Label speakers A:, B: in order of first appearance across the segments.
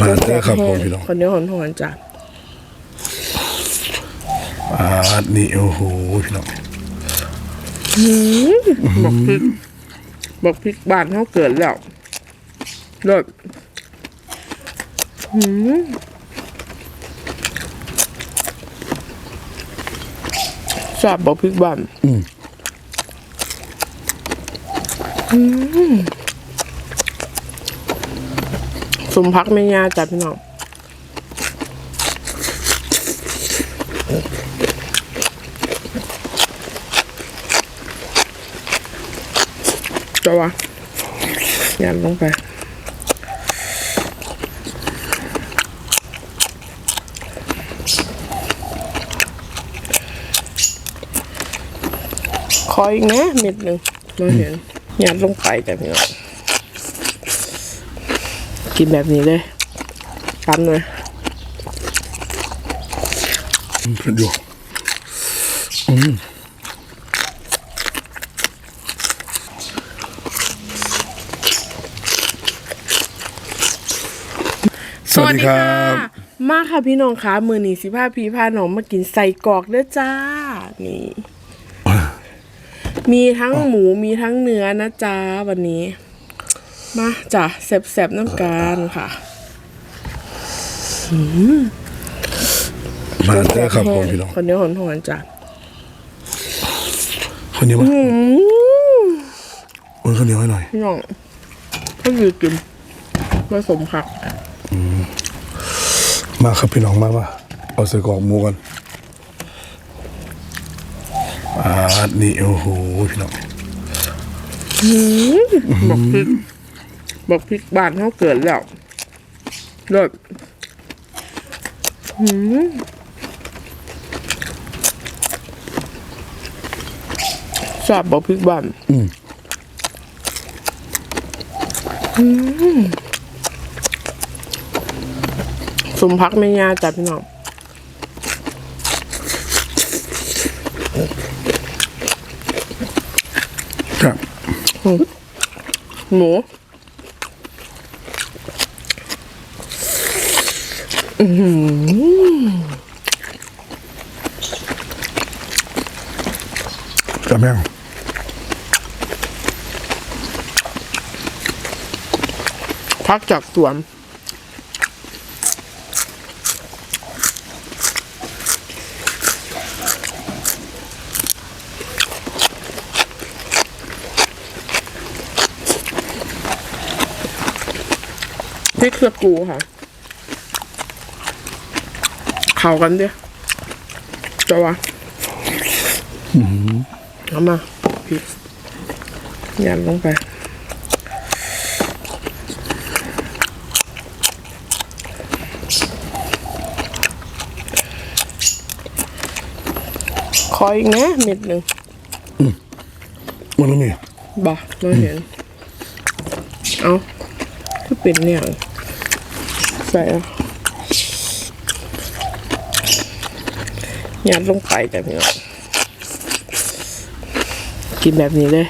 A: มาเด้อครับผมพี่น้อง
B: คนเดียวหอนหอนจ้ะ
A: อ่านี่โอ้โหพี่น้อง
B: บอกพริกบอกพริกบานเขาเกิดแล้วเลิศหืมชอบบอกพริกบานอืม สมพักไม่ยาจ้ะพี่น้องจะวะยันลงไปขอยอีกนะเม็ดหนึ่งมาเห็นยัดลงไปแต่พี่น้อง กินแบบนี้เลยปั๊มเลย
A: อืมเผ็ดอยู่สวัสดีครับ
B: มาค่ะพี่น้องคะมือนีสิพาพี่พาน้องมากินใส่กรอกเด้อจ้า นี่ มีทั้งหมูมีทั้งเนื้อนะจ้าวันนี้ มาจ้ะแสบๆน้ำกันค่ะ
A: มาเด้อครับผมพี่น้อง
B: คนเดียวหอนหอนๆจ้ะ
A: คนนี้มาโอ้ยข้าวเหนียวให้หน่อย
B: พี่น้องก็อยู่กินผสมผัก
A: มาครับพี่น้องมามาเอาใส่กรอกหมูกันอ่านี่โอ้โหพี่น้อง
B: บอกพริก บอกพริกบานเขาเกิดแล้วเลิศหืมชอบบอกพริกบานอืมสมพักไม่ยาจ้ะพี่น้อง
A: ครับ
B: หมู อื้อหือ
A: กับแม่ง
B: พักจากสวนพริกสกรูค่ะ ข้ากันดิจะวะเอามาพริกยันลงไปขออีกนะเม็ดหนึ่ง
A: มันก็มี
B: บ่เราเห็น เอาคือเป็นเนี่ยใส่อะ ยัดลงไปแต่พี่น้องกินแบบนี้เลย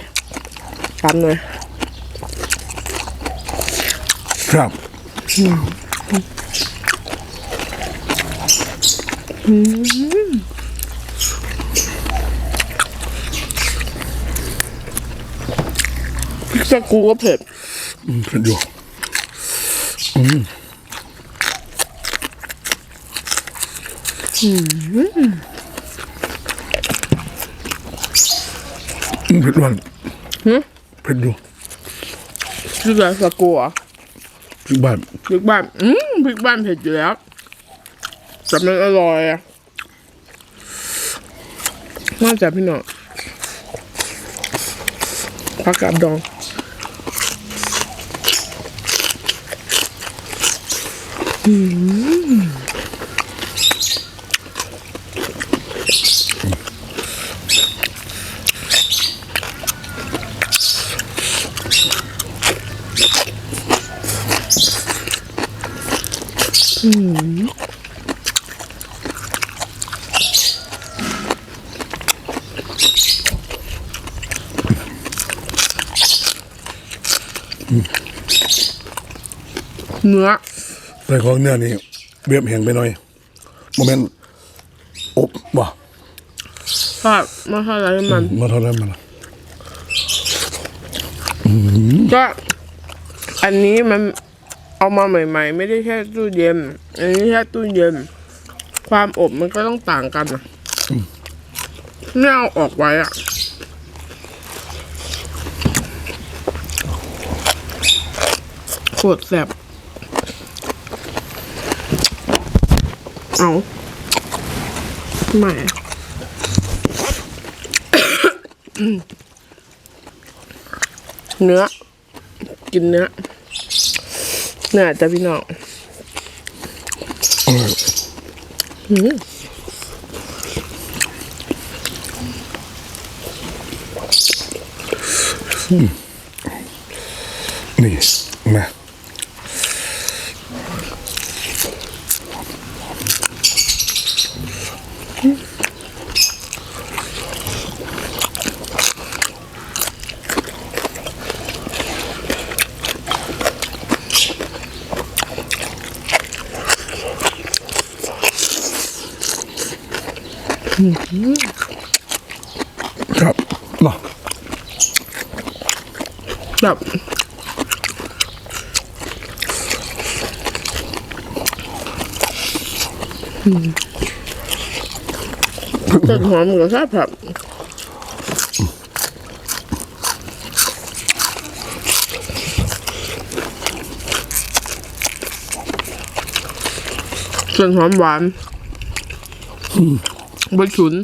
B: ปั๊มเลย
A: ครับ
B: พริกสกรูก็เผ็ด
A: อืมเผ็ดอยู่อืม เผ็ดหวานเผ็ดอยู่
B: พริกอะไรสกรูเหรอะ
A: พริกบ้าน
B: พริกบ้าน อืมพริกบ้านเผ็ดอยู่แล้วแต่มันอร่อยอะน่าจะพี่น้องผักกาดดอง เนื้อ
A: ใส่ของเนื้อนี่เบียบแห้งไปหน่อยโมเมนต์อบบ่
B: ทอดมาทอดอะไรมัน
A: มาเท่านั้นมัน
B: ก็อันนี้มัน เอามาใหม่ ๆ ไม่ได้แค่ตู้เย็น อันนี้แค่ตู้เย็น ความอบมันก็ต้องต่างกันอะไม่เอาออกไว้อะปวดแสบเอาไม่เนื้อ กินเนื้อ นื้อจ้ะพี่น้อง
A: นี่มา ครับเนาะ
B: แบบต้นหอมกับซาผับส่วนหอมหวาน อืม บะฉุน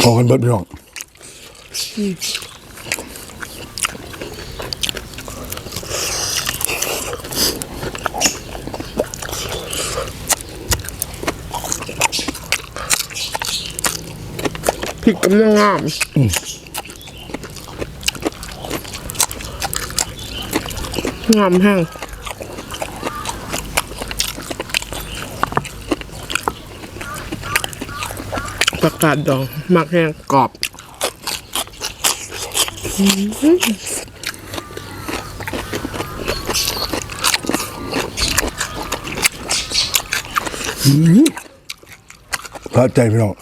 A: พอกันเบิดพี่น้อง
B: พริกกำลังงาม งามแห้งประกาศดองมักแห้งกรอบ
A: พระใจพี่น้อง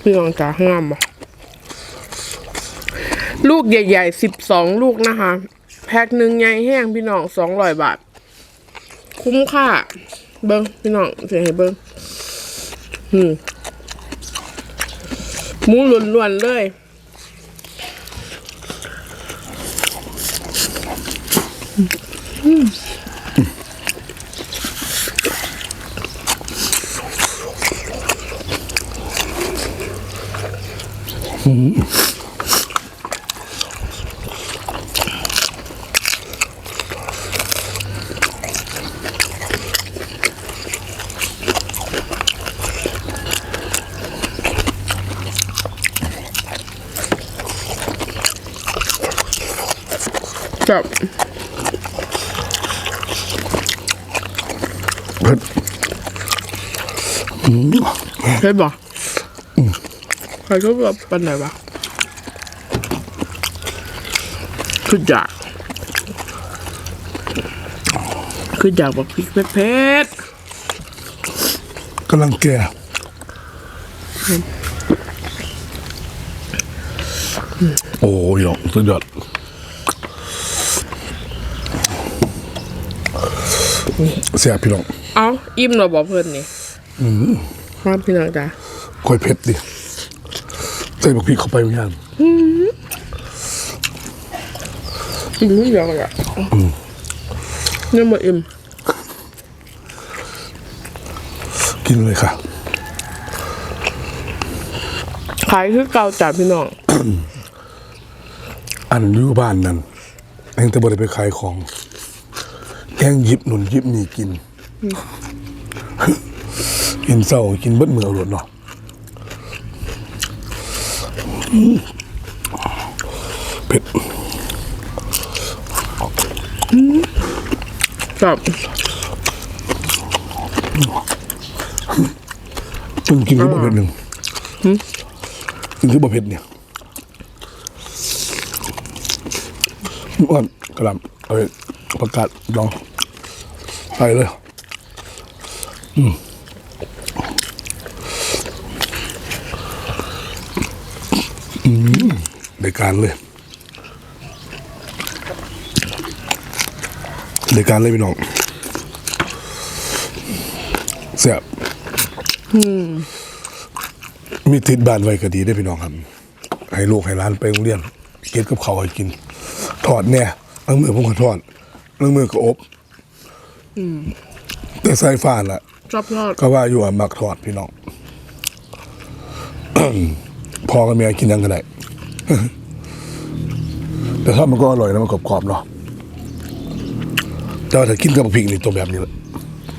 B: พี่น้องจ๋างามบ่ ลูกใหญ่ๆสิบสองลูกนะคะ แพ็คหนึ่งใหญ่แห้งพี่น้องสองร้อยบาท คุ้มค่า เบิ้งพี่น้องเสียให้เบิ้งอืมหมูล้วนๆเลย จับ
A: เผ็ด
B: เฮ้ยบอกใครก็แบบปันไหนวะคืออยากคืออยากแบบพริกเผ็ด
A: กำลังแก่โอ้ยน้องสุดยอด เสียพี่น้อง
B: ๆเอาอิ่มเราบอกเพื่อนนี่ความพี่น้องจ้ะ
A: ค่อยเผ็ดดิใส่บักพริกเข้าไปเหมือนกัน
B: อิ่มทุกอย่างเลยอะเนี่ยมาอิ่ม
A: กินเลยค่ะ
B: ขายคือเก่าจ้ะพี่น้อง
A: อันอยู่บ้านนั่นแองแต่บ่ได้ไปขายของแอ งหยิบหนุนยิบนี่กิน กินเศร้ากินเบิดมือเอหลดเนาะอืมเผ็ด
B: จับ
A: เพิ่งกินก็บ่เผ็ดหนึ่งกินคือบะเพ็ดเนี่ยอ้วนกระหลำเอาไปประกาศลอง ไปเลย อืมอืมในการเลยในการเลยพี่น้องเสียบมีติดบ้านไว้ก็ดีได้อพี่น้องครับ ให้ลูกให้ร้านไปโรงเรียน เก็บกับเขาวให้กิน ทอดเนี่ยบางมือผมก็ทอดบางมือก็อบ แต่ใส่ฟ้าละ
B: ชอบทอด
A: ก็ว่าอยู่อะมักทอดพี่น้อง พอกับเมียกินยังก็ได้แต่ถ้ามันก็อร่อยนะมันกรอบๆเนาะแต่ว่าถ้ากินกับพริกนี่ตัวแบบนี้แหละ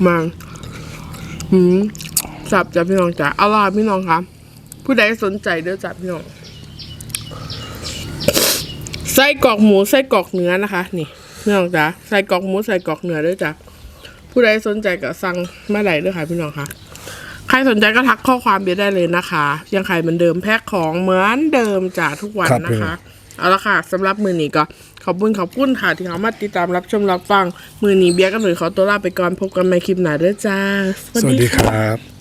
B: มาหืมจับจ้ะพี่น้องจ้ะเอาล่ะพี่น้องครับผู้ใดสนใจเด้อจ้ะพี่น้องไส้กรอกหมูไส้กรอกเนื้อนะคะ นี่พี่น้องจ้ะไส้กรอกหมูไส้กรอกเนื้อเด้อจ้ะ ผู้ใดสนใจก็สั่งมาได้เด้อค่ะพี่น้องค่ะ ใครสนใจก็ทักข้อความเบียร์ได้เลยนะคะ ยังขายเหมือนเดิมแพ็คของเหมือนเดิมจ้ะทุกวันนะคะ เอาละค่ะสำหรับมือนี้ก็ขอบคุณขอบคุณค่ะที่เขามาติดตามรับชมรับฟัง มือนี้เบียร์ก็หนุ่ยขอตัวลาไปก่อนพบกันใหม่คลิปหน้าเด้อจ้า
A: สวัสดีครับ